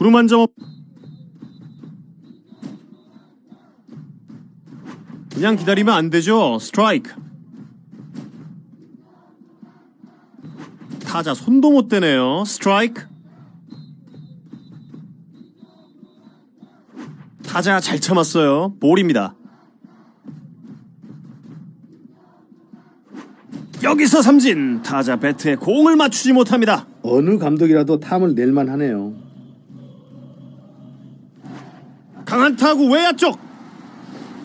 구름 한점 없. 그냥 기다리면 안 되죠. 스트라이크. 타자 손도 못 대네요. 스트라이크. 타자 잘 참았어요. 볼입니다. 여기서 삼진. 타자 배트에 공을 맞추지 못합니다. 어느 감독이라도 탐을 낼만 하네요. 강한 타구 외야 쪽.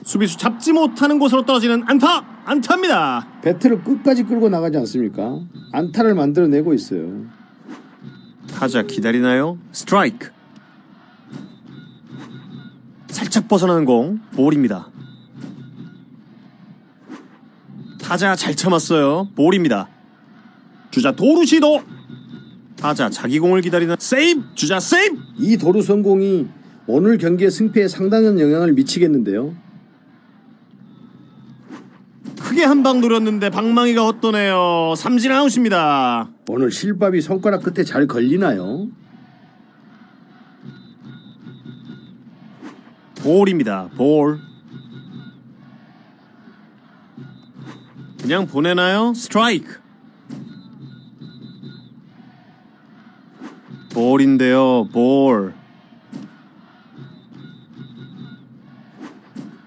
수비수 잡지 못하는 곳으로 떨어지는 안타. 안타입니다. 배트를 끝까지 끌고 나가지 않습니까? 안타를 만들어내고 있어요. 타자 기다리나요? 스트라이크. 살짝 벗어나는 공, 볼입니다. 타자 잘 참았어요. 볼입니다. 주자 도루 시도. 타자 자기 공을 기다리는 세이브. 주자 세이브. 이 도루 성공이 오늘 경기의 승패에 상당한 영향을 미치겠는데요. 크게 한 방 노렸는데 방망이가 헛도네요. 삼진 아웃입니다. 오늘 실밥이 손가락 끝에 잘 걸리나요? 볼입니다. 볼. 그냥 보내나요? 스트라이크. 볼인데요. 볼.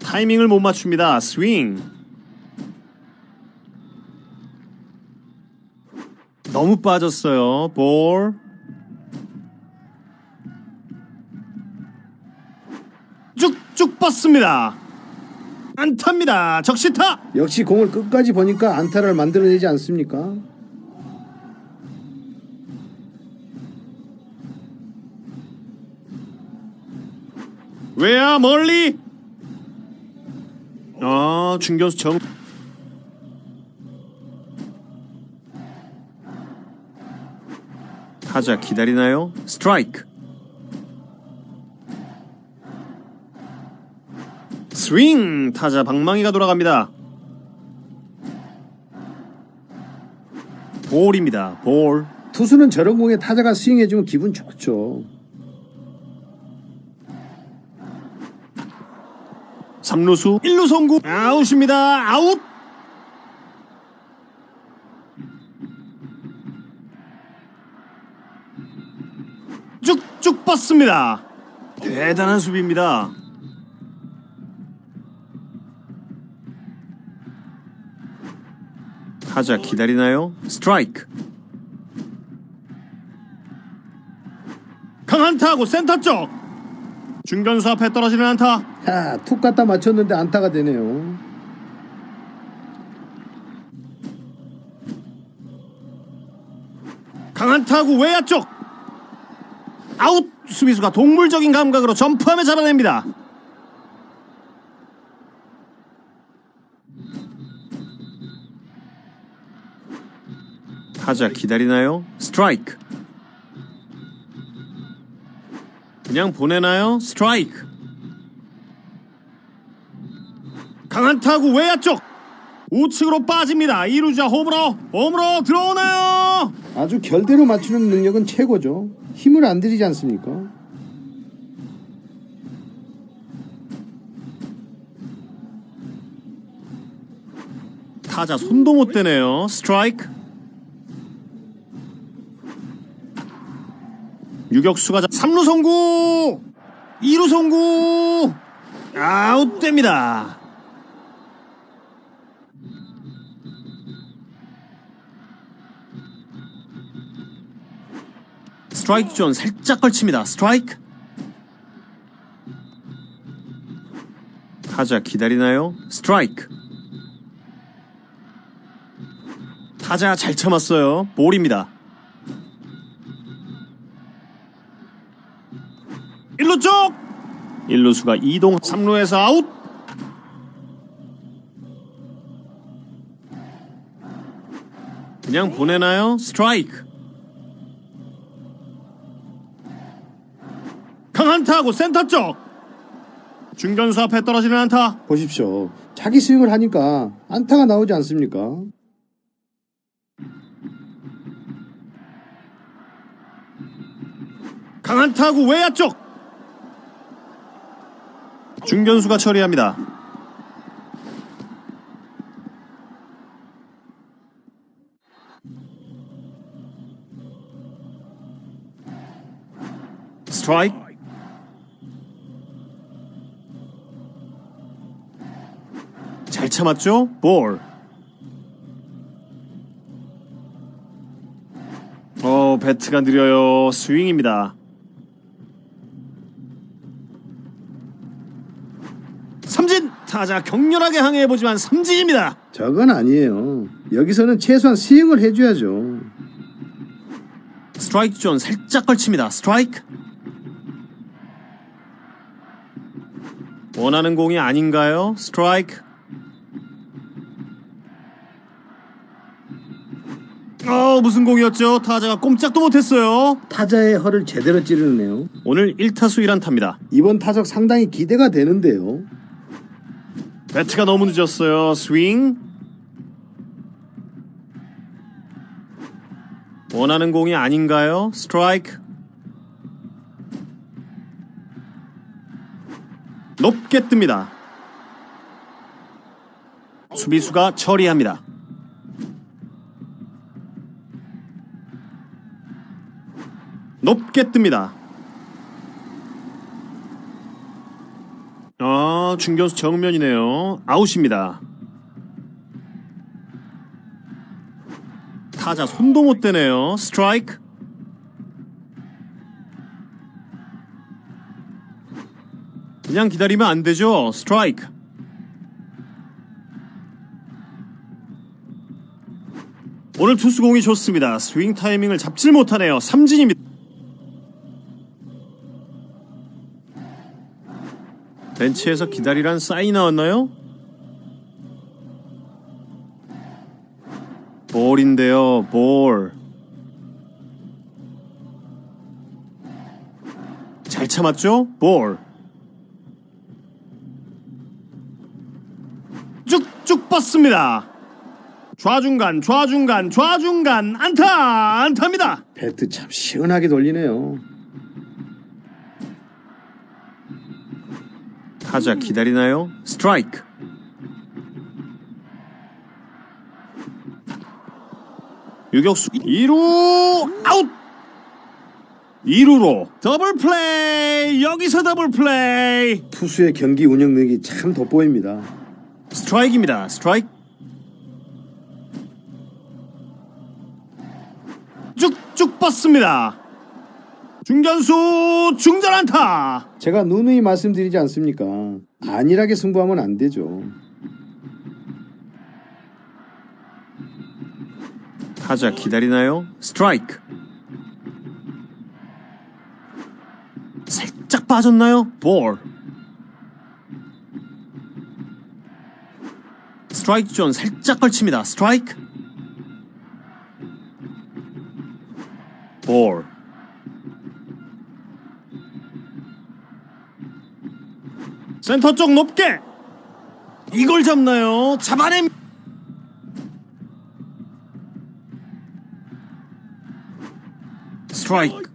타이밍을 못 맞춥니다. 스윙. 너무 빠졌어요. 볼. 쭉쭉 뻗습니다. 안타입니다. 적시타. 역시 공을 끝까지 보니까 안타를 만들어내지 않습니까? 왜야 멀리? 아 중견수 정. 타자 기다리나요? 스트라이크. 스윙 타자 방망이가 돌아갑니다. 볼입니다. 볼. 투수는 저런 공에 타자가 스윙해주면 기분 좋죠. 3루수 1루 송구 아웃입니다. 아웃. 쭉쭉 뻗습니다. 대단한 수비입니다. 타자 기다리나요? 스트라이크. 강한 타구 센터 쪽. 중견수 앞에 떨어지는 안타. 야, 툭 갖다 맞췄는데 안타가 되네요. 강한 타구 외야 쪽 아웃 수비수가 동물적인 감각으로 점프하며 잡아냅니다 타자 기다리나요? 스트라이크 그냥 보내나요? 스트라이크 강한 타구 외야 쪽 우측으로 빠집니다 이루자 홈으로 홈으로 들어오나요? 아주 결대로 맞추는 능력은 최고죠. 힘을 안 들이지 않습니까? 타자 손도 못 대네요. 스트라이크. 유격수가 3루 송구! 2루 송구! 아웃됩니다. 스트라이크 존 살짝 걸칩니다. 스트라이크. 타자 기다리나요? 스트라이크. 타자 잘 참았어요. 볼입니다. 1루 쪽! 1루수가 이동 3루에서 아웃! 그냥 보내나요? 스트라이크. 강한 타구 센터 쪽! 중견수 앞에 떨어지는 안타. 보십시오. 자기 스윙을 하니까 안타가 나오지 않습니까? 강한 타구 외야 쪽. 중견수가 처리합니다. 스트라이크. 잘 참았죠? 볼. 어, 배트가 느려요. 스윙입니다. 타자 격렬하게 항해해보지만 삼진입니다. 저건 아니에요. 여기서는 최소한 스윙을 해줘야죠. 스트라이크 존 살짝 걸칩니다. 스트라이크. 원하는 공이 아닌가요? 스트라이크. 어, 무슨 공이었죠? 타자가 꼼짝도 못했어요. 타자의 허를 제대로 찌르네요. 오늘 1타수 1안타입니다. 이번 타석 상당히 기대가 되는데요. 배트가 너무 늦었어요. 스윙. 원하는 공이 아닌가요? 스트라이크. 높게 뜹니다. 수비수가 처리합니다. 높게 뜹니다. 아, 중견수 정면이네요. 아웃입니다. 타자 손도 못 대네요. 스트라이크. 그냥 기다리면 안 되죠. 스트라이크. 오늘 투수공이 좋습니다. 스윙 타이밍을 잡질 못하네요. 삼진입니다. 벤치에서 기다리란 사인이 나왔나요? 볼인데요, 볼. 잘 참았죠? 볼. 쭉쭉 뻗습니다. 좌중간, 좌중간, 좌중간, 안타! 안타입니다! 배트 참 시원하게 돌리네요. 타자 기다리나요? 스트라이크. 유격수 2루 아웃. 2루로 더블 플레이. 여기서 더블 플레이. 투수의 경기 운영력이 참 돋보입니다. 스트라이크입니다. 스트라이크. 쭉쭉 뻗습니다. 중견수 중전 안타. 제가 누누이 말씀드리지 않습니까? 안일하게 승부하면 안 되죠. 타자 기다리나요? 스트라이크. 살짝 빠졌나요? 볼. 스트라이크 존 살짝 걸칩니다. 스트라이크. 볼. 센터 쪽 높게. 이걸 잡나요? 잡아냅. 스트라이크.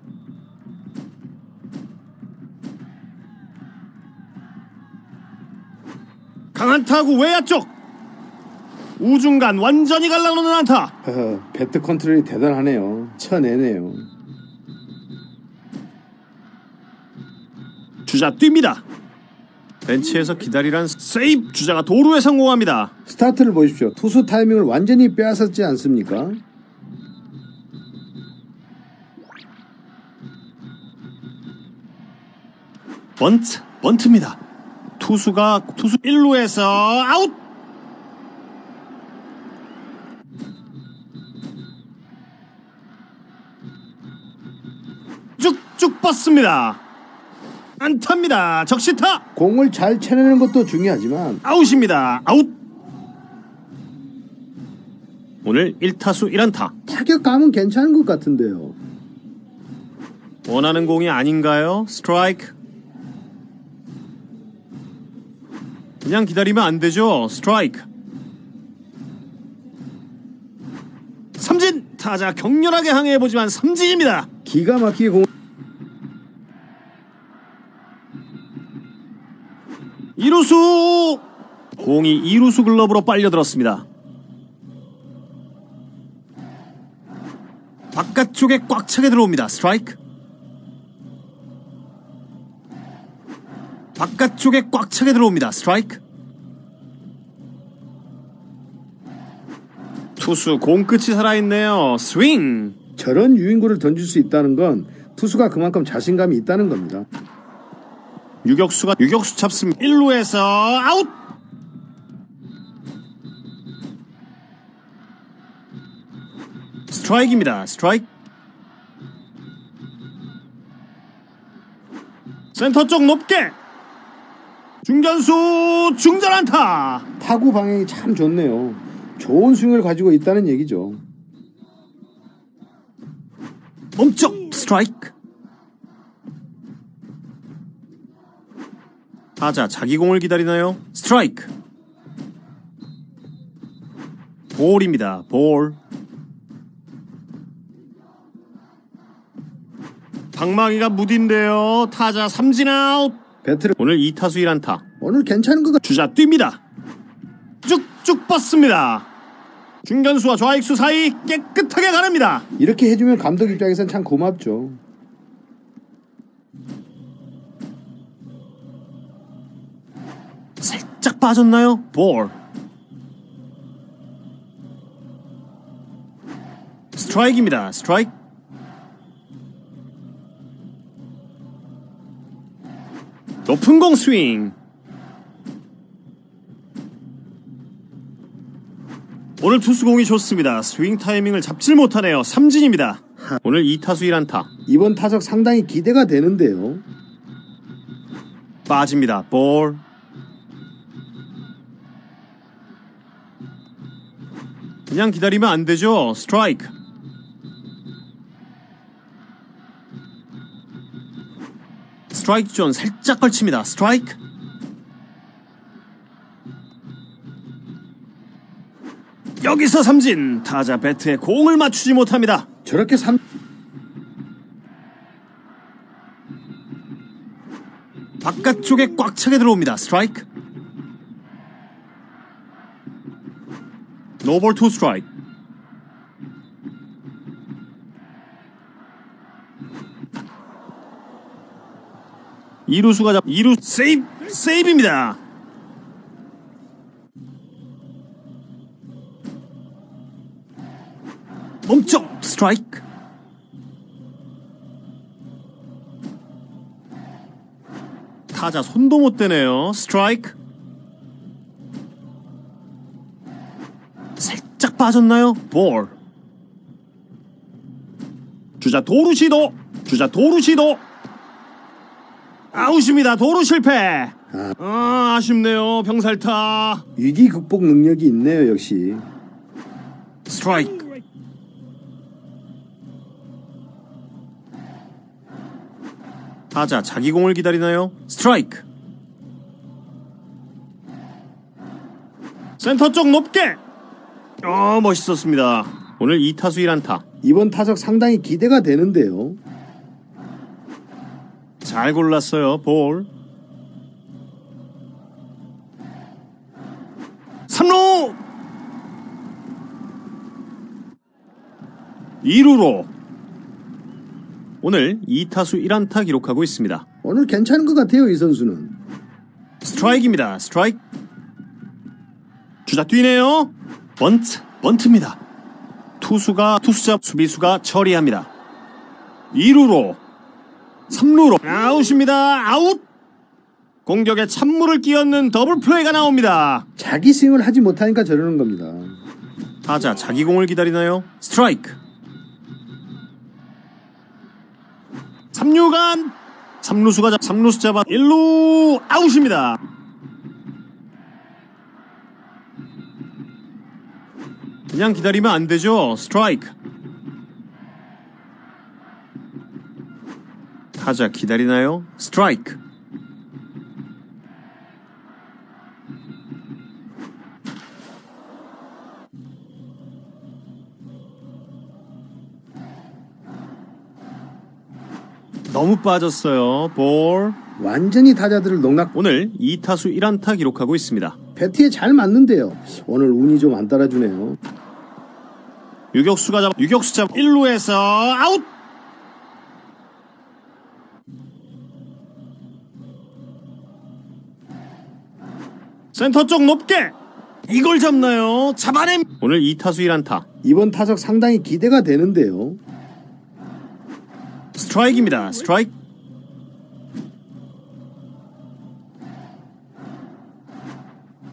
강한 타구 외야 쪽. 우중간 완전히 갈라놓는 안타. 배트 컨트롤이 대단하네요. 쳐내네요. 주자 뜁니다. 벤치에서 기다리란 세이브 주자가 도루에 성공합니다. 스타트를 보십시오. 투수 타이밍을 완전히 빼앗았지 않습니까? 번트 번트입니다. 투수가 투수 1루에서 아웃. 쭉쭉 뻗습니다. 안타입니다. 적시타 공을 잘 쳐내는 것도 중요하지만 아웃입니다. 아웃. 오늘 1타수 1안타. 타격감은 괜찮은 것 같은데요. 원하는 공이 아닌가요? 스트라이크. 그냥 기다리면 안 되죠. 스트라이크. 삼진 타자 격렬하게 항해해 보지만 삼진입니다. 기가 막히게 공 이루수 공이 이루수 글러브로 빨려들었습니다. 바깥쪽에 꽉 차게 들어옵니다. 스트라이크. 바깥쪽에 꽉 차게 들어옵니다. 스트라이크. 투수 공 끝이 살아있네요. 스윙. 저런 유인구를 던질 수 있다는 건 투수가 그만큼 자신감이 있다는 겁니다. 유격수가 유격수 잡습니다. 1루에서 아웃. 스트라이크입니다. 스트라이크. 센터 쪽 높게. 중견수 중전 안타. 타구 방향이 참 좋네요. 좋은 스윙을 가지고 있다는 얘기죠. 멈쩍 타자 자기 공을 기다리나요? 스트라이크. 볼입니다. 볼. 방망이가 무딘데요. 타자 삼진 아웃. 배트를 오늘 2타수 1안타. 오늘 괜찮은 것 같. 주자 뜁니다. 쭉쭉 뻗습니다. 중견수와 좌익수 사이 깨끗하게 가릅니다. 이렇게 해주면 감독 입장에선 참 고맙죠. 살짝 빠졌나요? 볼. 스트라이크입니다. 스트라이크. 높은 공 스윙. 오늘 투수 공이 좋습니다. 스윙 타이밍을 잡질 못하네요. 삼진입니다. 오늘 2타수 1안타. 이번 타석 상당히 기대가 되는데요. 빠집니다. 볼. 그냥 기다리면 안 되죠. 스트라이크. 스트라이크 존 살짝 걸칩니다. 스트라이크. 여기서 삼진. 타자 배트에 공을 맞추지 못합니다. 저렇게 삼 바깥쪽에 꽉 차게 들어옵니다. 스트라이크. 노볼 투 스트라이크. 이루수가 잡 이루 세이브 세이브입니다. 멈춰 스트라이크. 타자 손도 못 대네요. 스트라이크. 빠졌나요? 볼. 주자 도루 시도. 주자 도루 시도. 아웃입니다. 도루 실패. 아, 아쉽네요. 병살타. 위기 극복 능력이 있네요, 역시. 스트라이크. 타자 자기 공을 기다리나요? 스트라이크. 센터 쪽 높게. 어 멋있었습니다. 오늘 2타수 1안타. 이번 타석 상당히 기대가 되는데요. 잘 골랐어요. 볼. 3루 2루로 오늘 2타수 1안타 기록하고 있습니다. 오늘 괜찮은 것 같아요, 이 선수는. 스트라이크입니다. 스트라이크. 주자 뛰네요. 번트, 번트입니다. 투수가 투수자 수비수가 처리합니다. 2루로 3루로 아웃입니다. 아웃. 공격에 찬물을 끼얹는 더블 플레이가 나옵니다. 자기 스윙을 하지 못하니까 저러는 겁니다. 타자 자기 공을 기다리나요? 스트라이크. 3루간 3루수가 잡 3루수 잡아 1루 아웃입니다. 그냥 기다리면 안 되죠. 스트라이크. 타자 기다리나요? 스트라이크. 너무 빠졌어요. 볼. 완전히 타자들을 농락. 오늘 2타수 1안타 기록하고 있습니다. 배트에 잘 맞는데요. 오늘 운이 좀 안 따라주네요. 유격수가 잡 유격수 잡 1루에서 아웃. 센터 쪽 높게 이걸 잡나요? 잡아냄. 오늘 2타수 1안타. 이번 타석 상당히 기대가 되는데요. 스트라이크입니다. 스트라이크.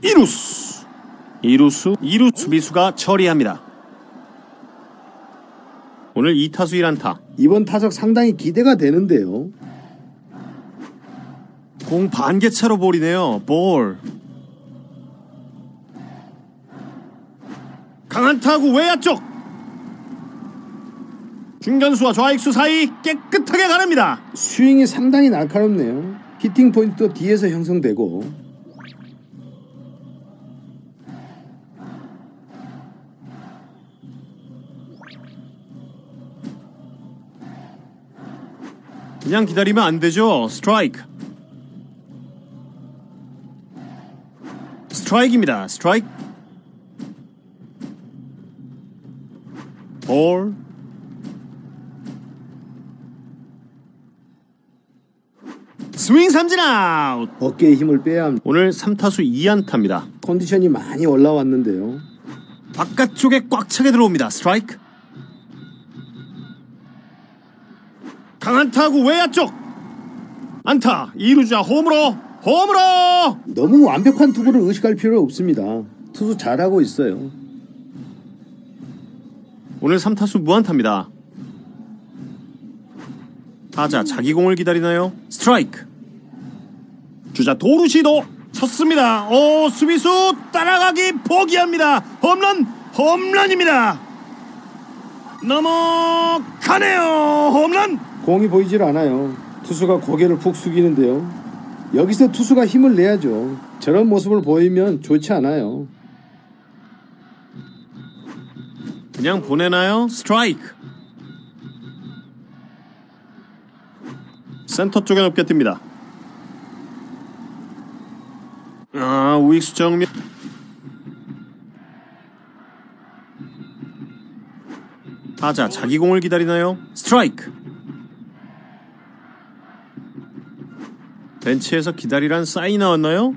이루스. 이루수. 이루 수비수가 처리합니다. 오늘 2타수 1안타. 이번 타석 상당히 기대가 되는데요. 공 반개차로 볼이네요. 볼. 강한 타구 외야 쪽. 중견수와 좌익수 사이 깨끗하게 가릅니다. 스윙이 상당히 날카롭네요. 히팅 포인트도 뒤에서 형성되고 그냥 기다리면 안 되죠. 스트라이크. 스트라이크입니다. 스트라이크. 볼. 스윙 삼진 아웃. 어깨에 힘을 빼야 합니다. 오늘 3타수 2안타입니다. 컨디션이 많이 올라왔는데요. 바깥쪽에 꽉 차게 들어옵니다. 스트라이크. 강한 타구 외야 쪽. 안타. 2루자 홈으로. 홈으로. 너무 완벽한 투구를 의식할 필요 없습니다. 투수 잘하고 있어요. 오늘 3타수 무안타입니다. 타자 자기 공을 기다리나요? 스트라이크. 주자 도루 시도 쳤습니다. 오 수비수 따라가기 포기합니다. 홈런 홈런입니다. 넘어가네요. 홈런. 공이 보이질 않아요. 투수가 고개를 푹 숙이는데요. 여기서 투수가 힘을 내야죠. 저런 모습을 보이면 좋지 않아요. 그냥 보내나요? 스트라이크. 센터 쪽에 높게 뜹니다. 아, 우익수 정면. 타자 자기 공을 기다리나요? 스트라이크. 벤치에서 기다리란 사인 나왔나요?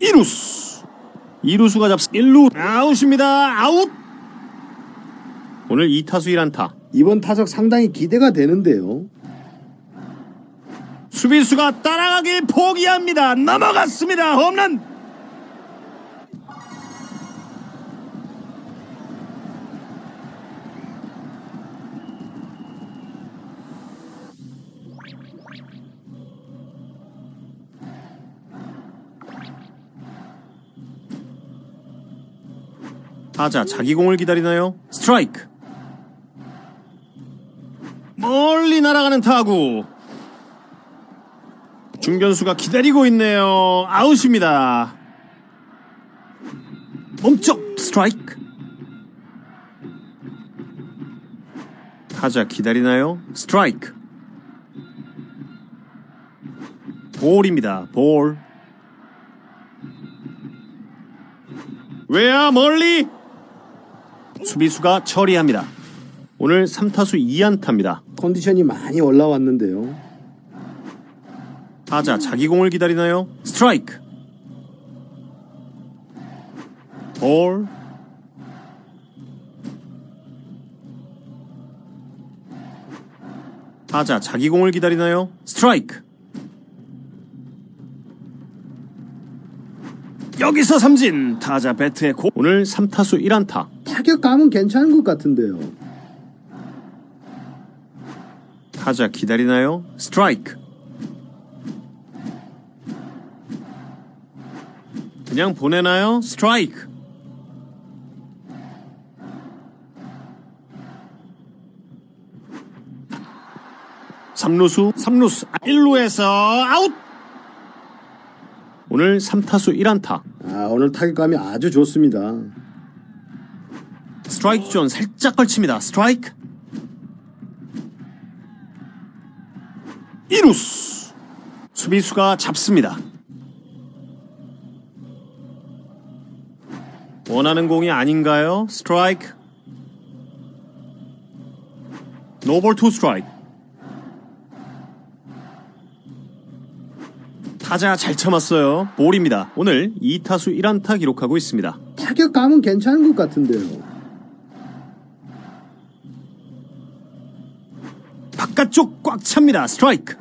이루스. 이루수가 잡 1루 아웃입니다. 아웃. 오늘 2타수 1안타. 이번 타석 상당히 기대가 되는데요. 수비수가 따라가길 포기합니다. 넘어갔습니다. 홈런. 타자 자기 공을 기다리나요? 스트라이크. 멀리 날아가는 타구. 중견수가 기다리고 있네요. 아웃입니다. 몸쪽 스트라이크. 타자 기다리나요? 스트라이크. 볼입니다. 볼. 왜야 멀리? 수비수가 처리합니다. 오늘 3타수 2안타입니다. 컨디션이 많이 올라왔는데요. 타자 자기 공을 기다리나요? 스트라이크. 볼. 타자 자기 공을 기다리나요? 스트라이크. 여기서 삼진. 타자 배트에 고. 오늘 3타수 1안타. 타격감은 괜찮은 것 같은데요. 타자 기다리나요? 스트라이크. 그냥 보내나요? 스트라이크. 삼루수, 삼루수, 1루에서 아웃! 오늘 3타수 1안타. 아, 오늘 타격감이 아주 좋습니다. 스트라이크 존 살짝 걸칩니다. 스트라이크. 이루스 수비수가 잡습니다. 원하는 공이 아닌가요? 스트라이크. 노볼 투 스트라이크. 타자 잘 참았어요. 볼입니다. 오늘 2타수 1안타 기록하고 있습니다. 타격감은 괜찮은 것 같은데요. 바깥쪽 꽉 찹니다. 스트라이크.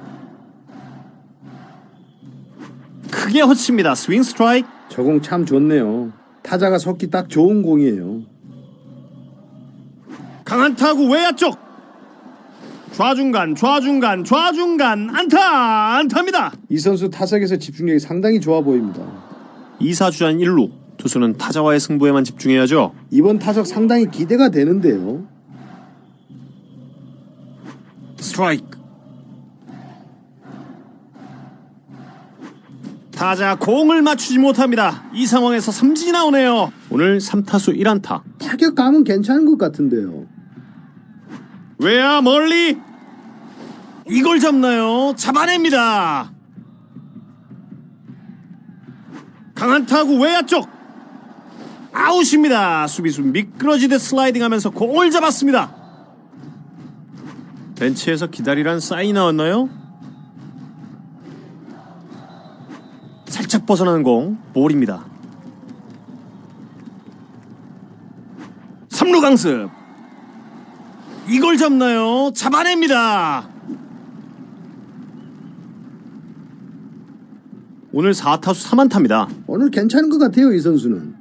크게 허칩니다. 스윙 스트라이크. 저공 참 좋네요. 타자가 섞기 딱 좋은 공이에요. 강한 타구 외야 쪽. 좌중간, 좌중간, 좌중간 안타, 안타입니다. 이 선수 타석에서 집중력이 상당히 좋아 보입니다. 2사 주전 1루. 투수는 타자와의 승부에만 집중해야죠. 이번 타석 상당히 기대가 되는데요. 스트라이크. 타자 공을 맞추지 못합니다. 이 상황에서 삼진이 나오네요. 오늘 3타수 1안타. 타격감은 괜찮은 것 같은데요. 외야 멀리 이걸 잡나요? 잡아냅니다. 강한 타구 외야 쪽 아웃입니다. 수비수 미끄러지듯 슬라이딩하면서 공을 잡았습니다. 벤치에서 기다리란 사인이 나왔나요? 살짝 벗어나는 공 볼입니다. 3루 강습 이걸 잡나요? 잡아냅니다. 오늘 4타수 3안타입니다. 오늘 괜찮은 것 같아요, 이 선수는.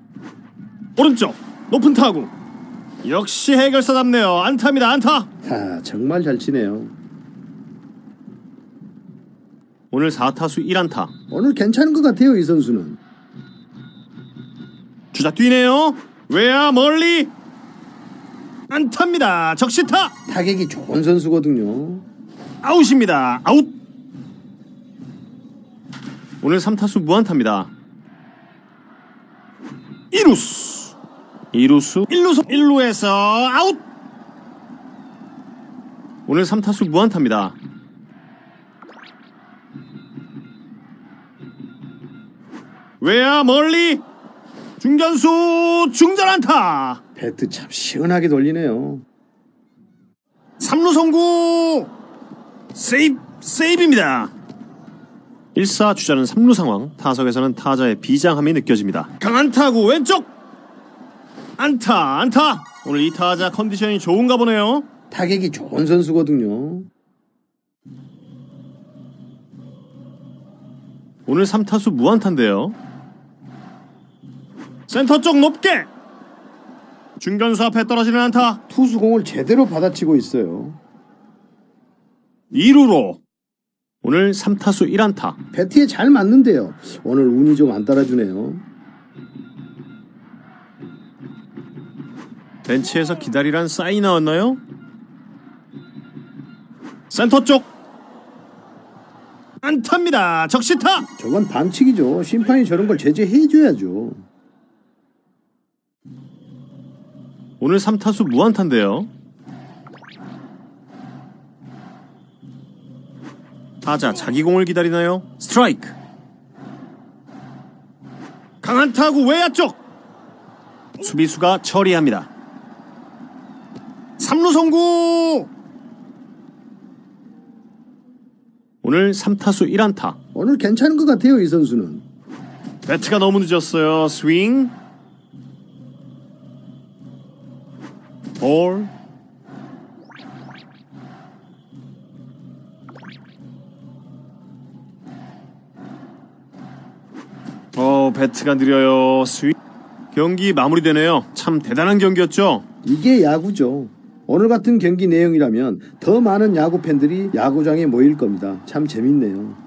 오른쪽 높은 타구. 역시 해결사답네요. 안타입니다. 안타. 하, 정말 잘 치네요. 오늘 4타수 1안타. 오늘 괜찮은 것 같아요, 이 선수는. 주자 뛰네요. 외야 멀리. 안타입니다. 적시타. 타격이 좋은 선수거든요. 아웃입니다. 아웃. 오늘 3타수 무안타입니다. 이루스. 이루수 1루수 1루에서 아웃. 오늘 3타수 무안타입니다. 외야 멀리 중견수 중전 안타. 배트 참 시원하게 돌리네요. 3루 송구 세이브 세이브입니다 1사 주자는 3루 상황 타석에서는 타자의 비장함이 느껴집니다 강한 타구 왼쪽 안타 안타 오늘 이 타자 컨디션이 좋은가 보네요 타격이 좋은 선수거든요. 오늘 3타수 무안타인데요 센터 쪽 높게 중견수 앞에 떨어지는 안타 투수 공을 제대로 받아치고 있어요. 2루로 오늘 3타수 1안타 배트에 잘 맞는데요. 오늘 운이 좀 안 따라주네요. 벤치에서 기다리란 사인이 나왔나요? 센터 쪽 안타입니다. 적시타. 저건 반칙이죠. 심판이 저런 걸 제재해줘야죠. 오늘 3타수 무안타인데요. 타자 자기 공을 기다리나요? 스트라이크. 강한 타구 외야 쪽. 수비수가 처리합니다. 3루 송구. 오늘 3타수 1안타. 오늘 괜찮은 것 같아요, 이 선수는. 배트가 너무 늦었어요. 스윙. 볼. 어, 배트가 느려요. 스윙. 경기 마무리되네요. 참 대단한 경기였죠. 이게 야구죠. 오늘 같은 경기 내용이라면 더 많은 야구 팬들이 야구장에 모일 겁니다. 참 재밌네요.